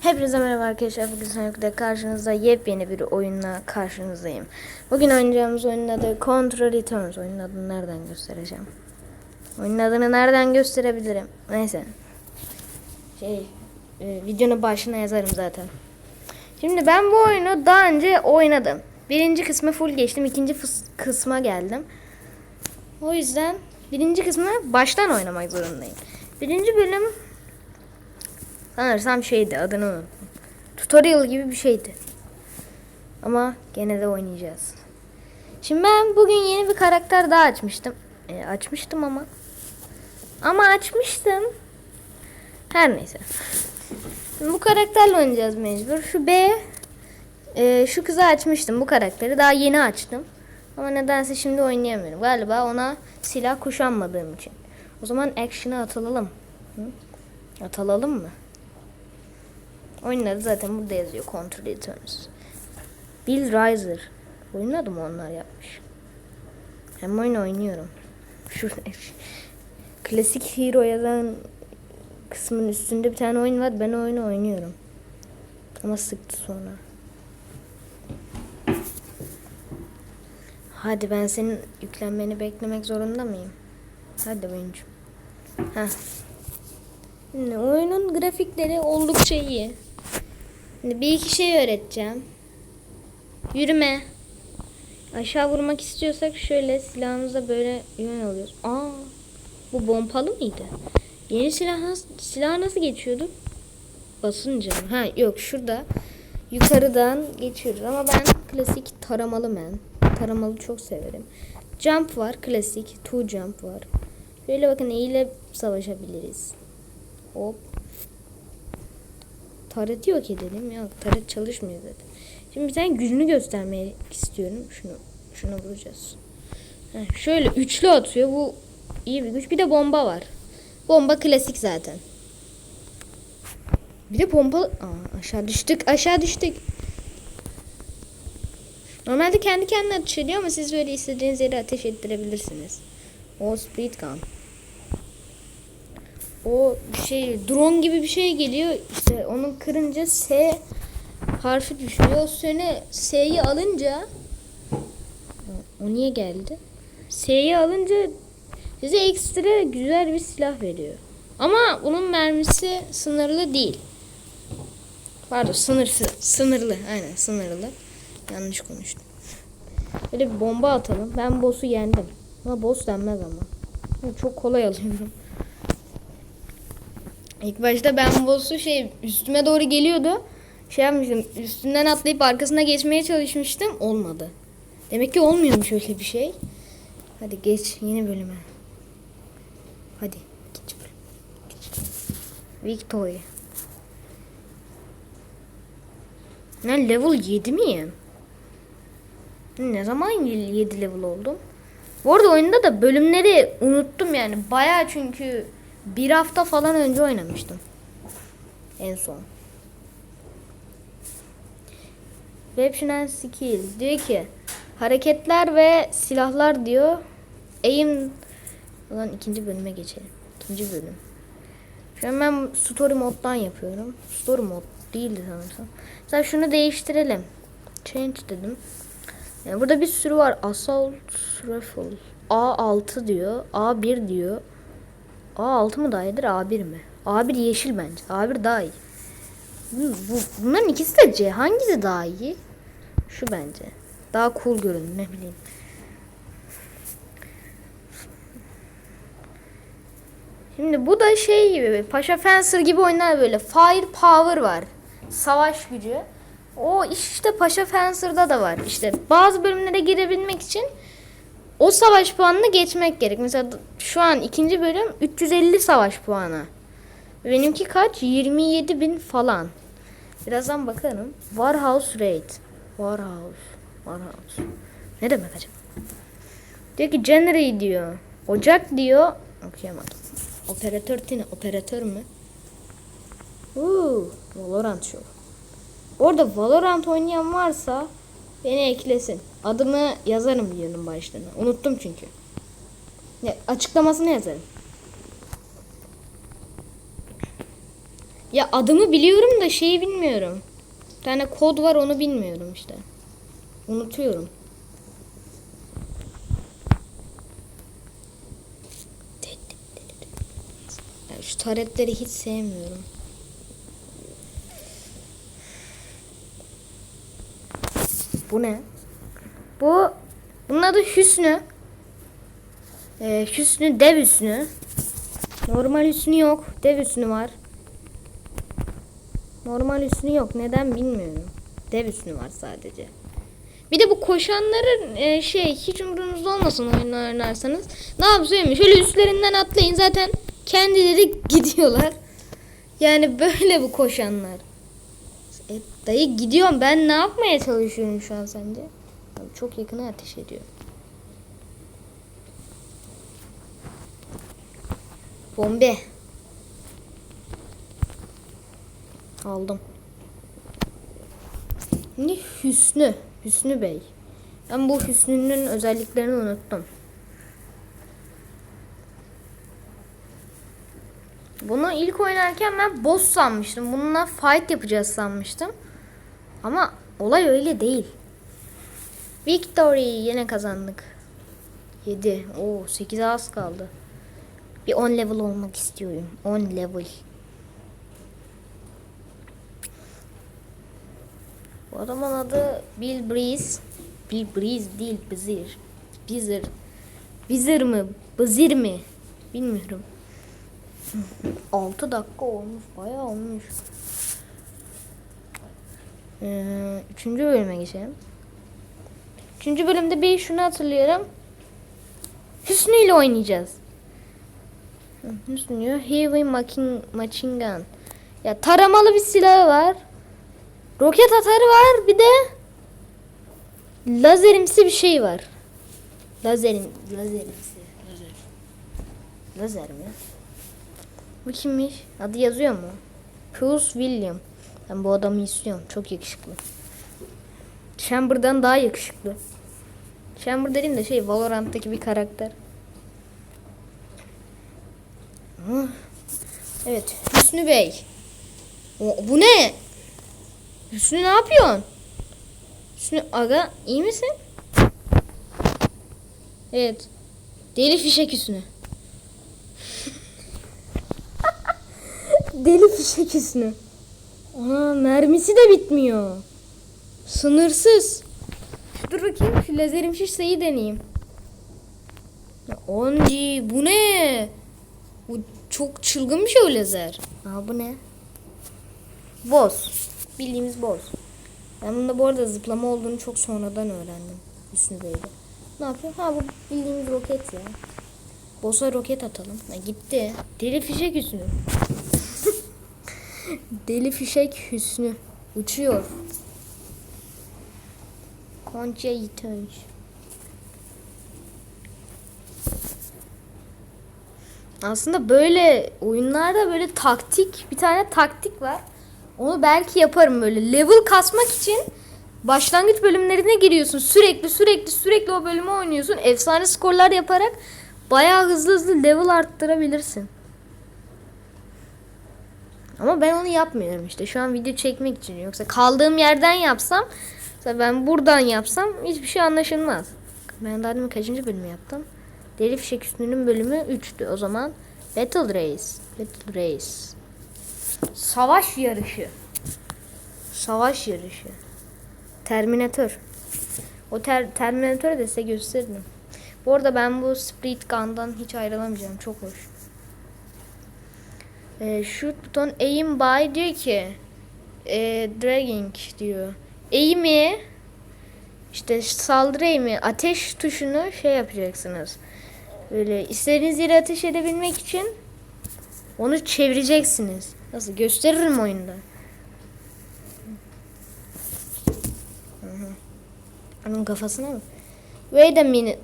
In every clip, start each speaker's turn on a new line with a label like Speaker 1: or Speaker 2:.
Speaker 1: Hepinize merhaba arkadaşlar. Bugün Sonic karşınızda yepyeni bir oyunla karşınızdayım. Bugün oynayacağımız oyunun adı Contra Returns. Oyunun adını nereden göstereceğim? Oyunun adını nereden gösterebilirim? Neyse. Şey, e, videonun başına yazarım zaten. Şimdi ben bu oyunu daha önce oynadım. Birinci kısmı full geçtim. ikinci kısma geldim. O yüzden birinci kısmı baştan oynamak zorundayım. Birinci bölüm Sanırsam şeydi adını unuttum. Tutorial gibi bir şeydi. Ama gene de oynayacağız. Şimdi ben bugün yeni bir karakter daha açmıştım. E, açmıştım ama. Ama açmıştım. Her neyse. Şimdi bu karakterle oynayacağız mecbur. Şu B e, şu kızı açmıştım bu karakteri. Daha yeni açtım. Ama nedense şimdi oynayamıyorum. Galiba ona silah kuşanmadığım için. O zaman action'a atılalım. Hı? Atılalım mı? Oyunun adı zaten burada yazıyor. Control Returns. Bill Riser. Oyunun adı mı onlar yapmış? Hem oyun oynuyorum. Şurada. Klasik Hero yazan kısmın üstünde bir tane oyun var. Ben oyunu oynuyorum. Ama sıktı sonra. Hadi ben senin yüklenmeni beklemek zorunda mıyım? Hadi oyuncu. Heh. Oyunun grafikleri oldukça iyi. Bir iki şey öğreteceğim. Yürüme. Aşağı vurmak istiyorsak şöyle silahımıza böyle yön alıyoruz. Aa, bu pompalı mıydı? Yeni silah nasıl, silah nasıl geçiyordu? Basınca mı? Ha yok şurada yukarıdan geçiyoruz ama ben klasik taramalı men. Taramalı çok severim. Jump var klasik. Two jump var. Şöyle bakın eğile savaşabiliriz. Hop. Tareti yok edelim. Yok taret çalışmıyor zaten. Şimdi bir tane gücünü göstermek istiyorum. Şunu şunu vuracağız. Heh, şöyle üçlü atıyor. Bu iyi bir güç. Bir de bomba var. Bomba klasik zaten. Bir de pompalı... Aa, aşağı düştük. Aşağı düştük. Normalde kendi kendine ateş ediyor ama siz böyle istediğiniz yere ateş ettirebilirsiniz. O speed gun o şey drone gibi bir şey geliyor. İşte onu kırınca S harfi düşüyor. Sonra S'yi alınca o niye geldi? S'yi alınca size ekstra güzel bir silah veriyor. Ama bunun mermisi sınırlı değil. Pardon sınırsız. Sınırlı. Aynen sınırlı. Yanlış konuştum. Böyle bir bomba atalım. Ben boss'u yendim. Ama boss denmez ama. Çok kolay alıyorum. İlk başta ben boss'u şey üstüme doğru geliyordu. Şey yapmıştım. Üstünden atlayıp arkasına geçmeye çalışmıştım. Olmadı. Demek ki olmuyormuş öyle bir şey. Hadi geç yeni bölüme. Hadi geç bölüm. Victory. Ne level 7 miyim? Ne zaman 7 level oldum? Bu arada oyunda da bölümleri unuttum yani. Baya çünkü bir hafta falan önce oynamıştım. En son. Weapon skill diyor ki hareketler ve silahlar diyor. Aim Ulan ikinci bölüme geçelim. İkinci bölüm. Şu an ben story moddan yapıyorum. Story mod değildi sanırsam. Mesela şunu değiştirelim. Change dedim. Yani burada bir sürü var. Assault Rifle. A6 diyor. A1 diyor. A6 mı daha iyidir A1 mi? A1 yeşil bence. A1 daha iyi. Bu, bu, bunların ikisi de C. Hangisi daha iyi? Şu bence. Daha cool görünüyor ne bileyim. Şimdi bu da şey gibi Paşa Fencer gibi oyunlar böyle. Fire power var. Savaş gücü. O işte Paşa Fencer'da da var. İşte bazı bölümlere girebilmek için o savaş puanını geçmek gerek. Mesela şu an ikinci bölüm 350 savaş puanı. Benimki kaç? 27 bin falan. Birazdan bakarım. Warhouse Raid. Warhouse. Warhouse. Ne demek acaba? Diyor ki January diyor. Ocak diyor. Okuyamadım. Operatör tine. Operatör mü? Uuu. Valorant Show. Orada Valorant oynayan varsa beni eklesin. Adımı yazarım videonun başlığına. Unuttum çünkü. Ya, açıklamasını yazarım. Ya adımı biliyorum da şeyi bilmiyorum. Bir tane kod var onu bilmiyorum işte. Unutuyorum. Ya şu taretleri hiç sevmiyorum. Bu ne? Bu bunun adı Hüsnü. Ee, Hüsnü dev Hüsnü. Normal Hüsnü yok. Dev Hüsnü var. Normal Hüsnü yok. Neden bilmiyorum. Dev Hüsnü var sadece. Bir de bu koşanların e, şey hiç umurunuzda olmasın oyunu oynarsanız. Ne yapayım? Şöyle üstlerinden atlayın zaten kendileri gidiyorlar. Yani böyle bu koşanlar. E, dayı gidiyorum ben ne yapmaya çalışıyorum şu an sence? Çok yakına ateş ediyor. Bombe. Aldım. Şimdi Hüsnü. Hüsnü Bey. Ben bu Hüsnü'nün özelliklerini unuttum. Bunu ilk oynarken ben boss sanmıştım. Bununla fight yapacağız sanmıştım. Ama olay öyle değil. Victory yine kazandık. 7. Oo 8 az kaldı. Bir 10 level olmak istiyorum. 10 level. Bu adamın adı Bill Breeze. Bill Breeze değil, Bizir. Bizir. Bizir mi? Bizir mi? Bilmiyorum. 6 dakika olmuş. Bayağı olmuş. Ee, üçüncü bölüme geçelim. Üçüncü bölümde bir şunu hatırlıyorum. Hüsnü ile oynayacağız. Hüsnü. Heavy machine gun. Ya taramalı bir silahı var. Roket atarı var. Bir de lazerimsi bir şey var. Lazerim, lazerimsi. Lazer. Lazer mi? Bu kimmiş? Adı yazıyor mu? Bruce William. Ben bu adamı istiyorum. Çok yakışıklı. Chamber'dan daha yakışıklı. Chamber dediğim de şey Valorant'taki bir karakter. Hı. Evet. Hüsnü Bey. O, bu ne? Hüsnü ne yapıyorsun? Hüsnü aga iyi misin? Evet. Deli fişek Hüsnü. Deli fişek Hüsnü. Ana mermisi de bitmiyor. Sınırsız. Dur bakayım şu lazerim şişseyi deneyeyim. Ya Onci bu ne? Bu çok çılgın bir şey o lazer. Aa bu ne? Boz. Bildiğimiz boz. Ben bunda bu arada zıplama olduğunu çok sonradan öğrendim. Üstündeydi. Ne yapıyor? Ha bu bildiğimiz roket ya. Boss'a roket atalım. Ha, gitti. Deli fişek Hüsnü. Deli fişek Hüsnü. Uçuyor. Konca Yitunç. Aslında böyle oyunlarda böyle taktik bir tane taktik var. Onu belki yaparım böyle level kasmak için başlangıç bölümlerine giriyorsun. Sürekli sürekli sürekli o bölümü oynuyorsun. Efsane skorlar yaparak bayağı hızlı hızlı level arttırabilirsin. Ama ben onu yapmıyorum işte. Şu an video çekmek için. Yoksa kaldığım yerden yapsam mesela ben buradan yapsam hiçbir şey anlaşılmaz. Ben daha demin kaçıncı bölümü yaptım? Deli Fişek Üstünün bölümü 3'tü. O zaman Battle Race. Battle Race. Savaş yarışı. Savaş yarışı. Terminator. O ter Terminator'ı da size gösterdim. Bu arada ben bu Split Gun'dan hiç ayrılamayacağım. Çok hoş. Ee, shoot buton aim by diyor ki e, dragging diyor. Aim'i işte saldırı aim'i ateş tuşunu şey yapacaksınız. Böyle istediğiniz yere ateş edebilmek için onu çevireceksiniz. Nasıl gösteririm oyunda. Onun kafasına mı? Wait a minute.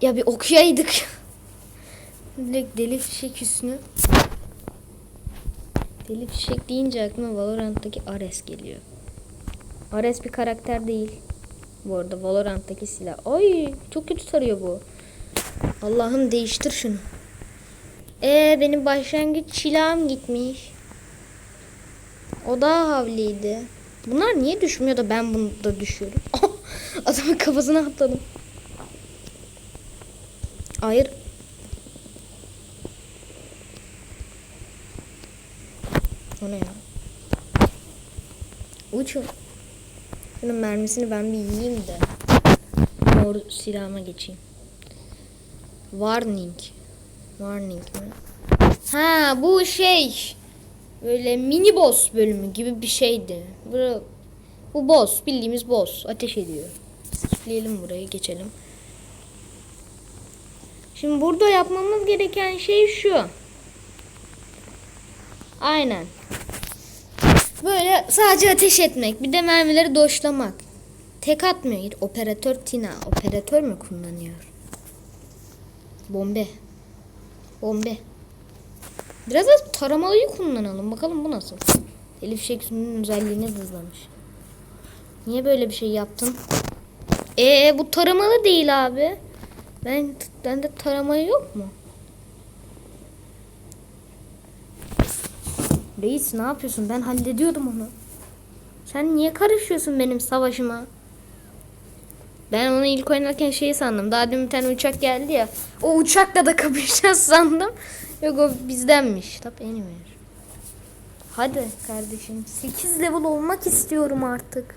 Speaker 1: Ya bir okuyaydık. Direkt deli fişek üstünü. Deli fişek deyince aklıma Valorant'taki Ares geliyor. Ares bir karakter değil. Bu arada Valorant'taki silah. Ay çok kötü tarıyor bu. Allah'ım değiştir şunu. Ee benim başlangıç silahım gitmiş. O daha havliydi. Bunlar niye düşmüyor da ben bunu da düşüyorum? Adamın kafasına atladım. Hayır. O ne ya? Uçun. Şunun mermisini ben bir yiyeyim de. Mor silahıma geçeyim. Warning. Warning mi? Ha bu şey. Böyle mini boss bölümü gibi bir şeydi. Bu, bu boss. Bildiğimiz boss. Ateş ediyor. Skipleyelim burayı geçelim. Şimdi burada yapmamız gereken şey şu. Aynen. Böyle sadece ateş etmek. Bir de mermileri doşlamak. Tek atmıyor. Operatör Tina. Operatör mü kullanıyor? Bombe. Bombe. Biraz da taramalıyı kullanalım. Bakalım bu nasıl. Elif Şeksun'un özelliğini hızlamış. Niye böyle bir şey yaptın? Ee bu taramalı değil abi. Ben bende taramalı yok mu? Reis ne yapıyorsun? Ben hallediyordum onu. Sen niye karışıyorsun benim savaşıma? Ben onu ilk oynarken şey sandım. Daha dün bir tane uçak geldi ya. O uçakla da kapışacağız sandım. Yok o bizdenmiş. Tabi anywhere. Hadi kardeşim. 8 level olmak istiyorum artık.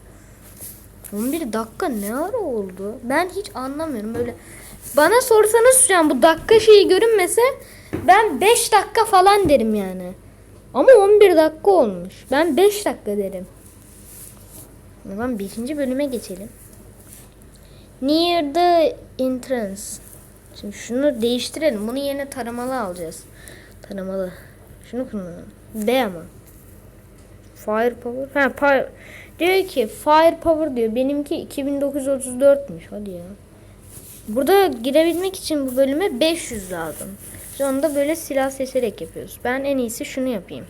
Speaker 1: 11 dakika ne ara oldu? Ben hiç anlamıyorum böyle. Bana sorsanız şu an bu dakika şeyi görünmese ben 5 dakika falan derim yani. Ama 11 dakika olmuş. Ben 5 dakika derim. O zaman 5. bölüme geçelim. Near the entrance. Şimdi şunu değiştirelim. Bunun yerine taramalı alacağız. Taramalı. Şunu kullanalım. B ama. Fire power. Ha fire. Diyor ki fire power diyor. Benimki 2934'müş. Hadi ya. Burada girebilmek için bu bölüme 500 lazım. Şu anda böyle silah seçerek yapıyoruz. Ben en iyisi şunu yapayım.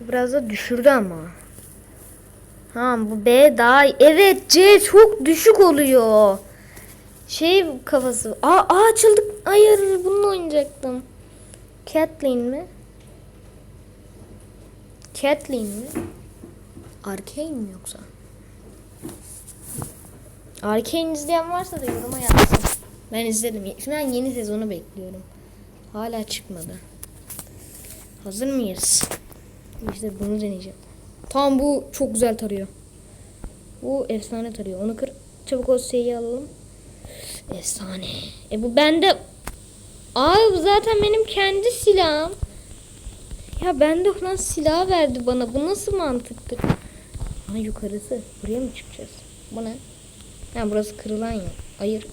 Speaker 1: Biraz da düşürdü ama. Ha bu B daha iyi. Evet C çok düşük oluyor. Şey kafası. Aa, aa açıldık. Hayır bununla oynayacaktım. Kathleen mi? Kathleen mi? Arcane mi yoksa? Arcane izleyen varsa da yoruma yazsın. Ben izledim. Şu an yeni sezonu bekliyorum. Hala çıkmadı. Hazır mıyız? İşte bunu deneyeceğim. Tamam bu çok güzel tarıyor. Bu efsane tarıyor. Onu kır. Çabuk o şeyi alalım. Efsane. E bu bende... Aa bu zaten benim kendi silahım. Ya bende olan silah verdi bana. Bu nasıl mantıktır? Ha yukarısı. Buraya mı çıkacağız? Bu ne? Ha burası kırılan yol. Hayır.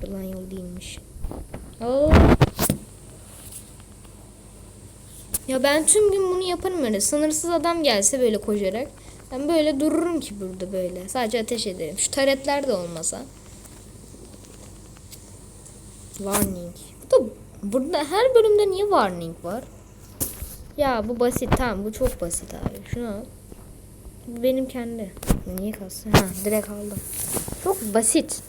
Speaker 1: Kırılan yol değilmiş. Oo. Ya ben tüm gün bunu yaparım öyle. Sınırsız adam gelse böyle koşarak. Ben böyle dururum ki burada böyle. Sadece ateş ederim. Şu taretler de olmasa. Warning. Bu da burada her bölümde niye warning var? Ya bu basit tamam bu çok basit abi. Şunu al. Bu benim kendi. Niye kalsın? Ha direkt aldım. Çok basit.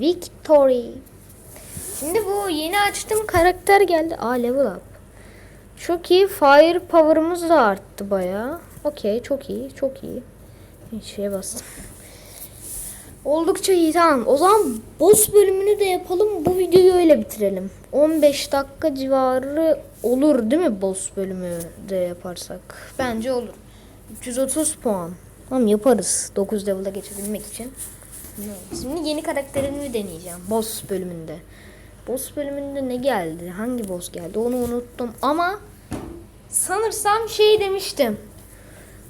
Speaker 1: Victory. Şimdi bu yeni açtığım karakter geldi. Aa level up. Çok iyi. Fire power'ımız da arttı bayağı. Okey çok iyi. Çok iyi. Şeye bastım. Oldukça iyi tamam. O zaman boss bölümünü de yapalım. Bu videoyu öyle bitirelim. 15 dakika civarı olur değil mi boss bölümü de yaparsak? Bence olur. 330 puan. Tamam yaparız. 9 level'a geçebilmek için. Şimdi yeni karakterimi deneyeceğim. Boss bölümünde. Boss bölümünde ne geldi? Hangi boss geldi? Onu unuttum ama sanırsam şey demiştim.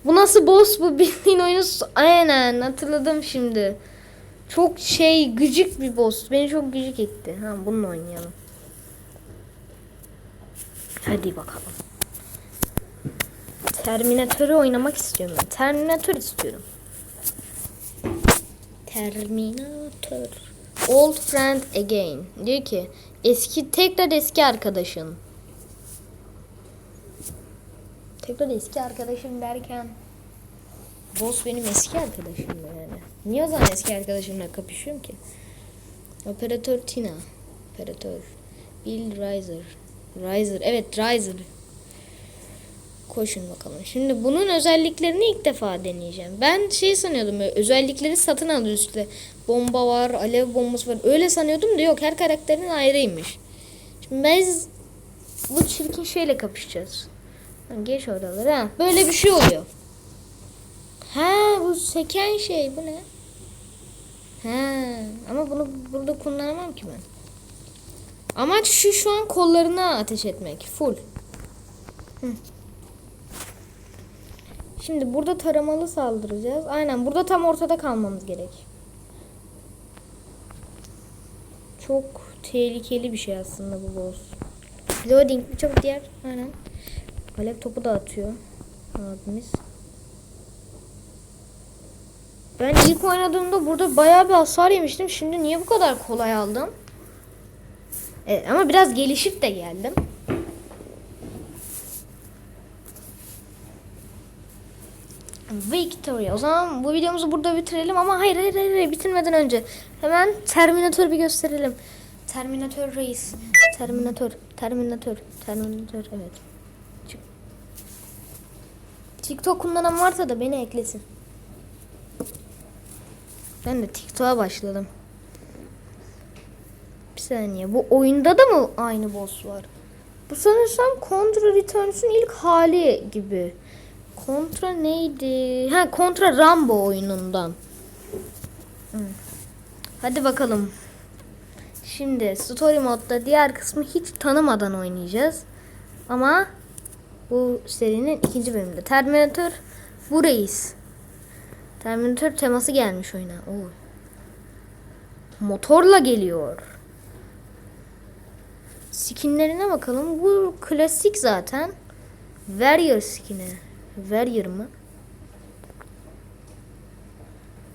Speaker 1: Bu nasıl boss bu bildiğin oyunu aynen hatırladım şimdi. Çok şey gıcık bir boss. Beni çok gıcık etti. Ha bununla oynayalım. Hadi bakalım. Terminatörü oynamak istiyorum ben. Terminatör istiyorum. Terminator. Old friend again. Diyor ki eski tekrar eski arkadaşın. Tekrar eski arkadaşım derken boss benim eski arkadaşım yani? Niye o zaman eski arkadaşımla kapışıyorum ki? Operatör Tina. Operatör. Bill Riser. Riser. Evet Riser. Koşun bakalım. Şimdi bunun özelliklerini ilk defa deneyeceğim. Ben şey sanıyordum özellikleri satın alıyor işte. Bomba var, alev bombası var. Öyle sanıyordum da yok her karakterin ayrıymış. Şimdi biz bu çirkin şeyle kapışacağız. Geç oraları ha. Böyle bir şey oluyor. Ha bu seken şey bu ne? Ha ama bunu burada kullanamam ki ben. Amaç şu şu an kollarına ateş etmek. Full. Hı. Şimdi burada taramalı saldıracağız. Aynen burada tam ortada kalmamız gerek. Çok tehlikeli bir şey aslında bu boss. Loading bir çabuk diğer. Aynen. Alev topu da atıyor abimiz. Ben ilk oynadığımda burada bayağı bir hasar yemiştim. Şimdi niye bu kadar kolay aldım? Evet, ama biraz gelişip de geldim. Victory. O zaman bu videomuzu burada bitirelim ama hayır hayır hayır, bitirmeden önce hemen Terminator bir gösterelim. Terminator Reis. Terminator. Terminator. Terminator. Evet. TikTok kullanan varsa da beni eklesin. Ben de TikTok'a başladım. Bir saniye. Bu oyunda da mı aynı boss var? Bu sanırsam Contra Returns'ün ilk hali gibi. Contra neydi? Ha Contra Rambo oyunundan. Hı. Hadi bakalım. Şimdi story modda diğer kısmı hiç tanımadan oynayacağız. Ama bu serinin ikinci bölümünde. Terminator bu reis. Terminator teması gelmiş oyuna. Oo. Motorla geliyor. Skinlerine bakalım. Bu klasik zaten. Warrior skin'i. Warrior mı?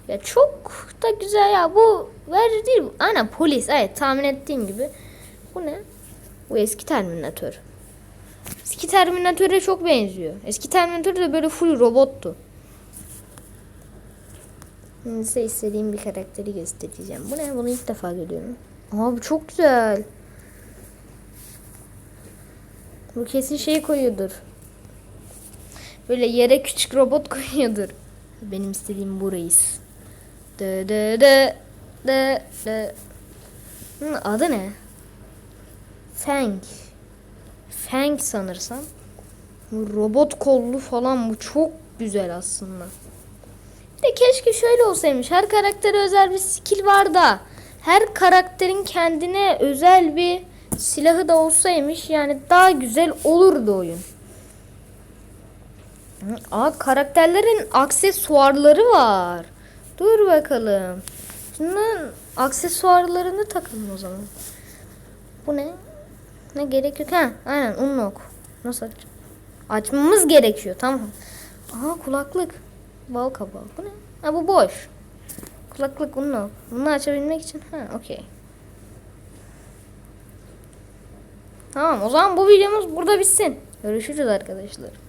Speaker 1: Ya çok da güzel ya. Bu Warrior değil. Aynen polis. Evet tahmin ettiğim gibi. Bu ne? Bu eski Terminator. Eski Terminator'e çok benziyor. Eski Terminator da böyle full robottu. Size istediğim bir karakteri göstereceğim. Bu ne? Bunu ilk defa görüyorum. Aa bu çok güzel. Bu kesin şey koyuyordur. Böyle yere küçük robot koyuyordur. Benim istediğim bu reis. De de de de de. Hı, adı ne? Fang. Fang sanırsam. Bu robot kollu falan bu çok güzel aslında. De keşke şöyle olsaymış. Her karaktere özel bir skill var da her karakterin kendine özel bir silahı da olsaymış yani daha güzel olurdu oyun. Aa karakterlerin aksesuarları var. Dur bakalım. Şunların aksesuarlarını takalım o zaman. Bu ne? Ne gerek yok. Ha, aynen unlock. Nasıl aç? Açmamız gerekiyor. Tamam. Aha kulaklık. Bal kabağı. Bu ne? Ha bu boş. Kulaklık unlock. Bunu açabilmek için. Ha okey. Tamam o zaman bu videomuz burada bitsin. Görüşürüz arkadaşlar.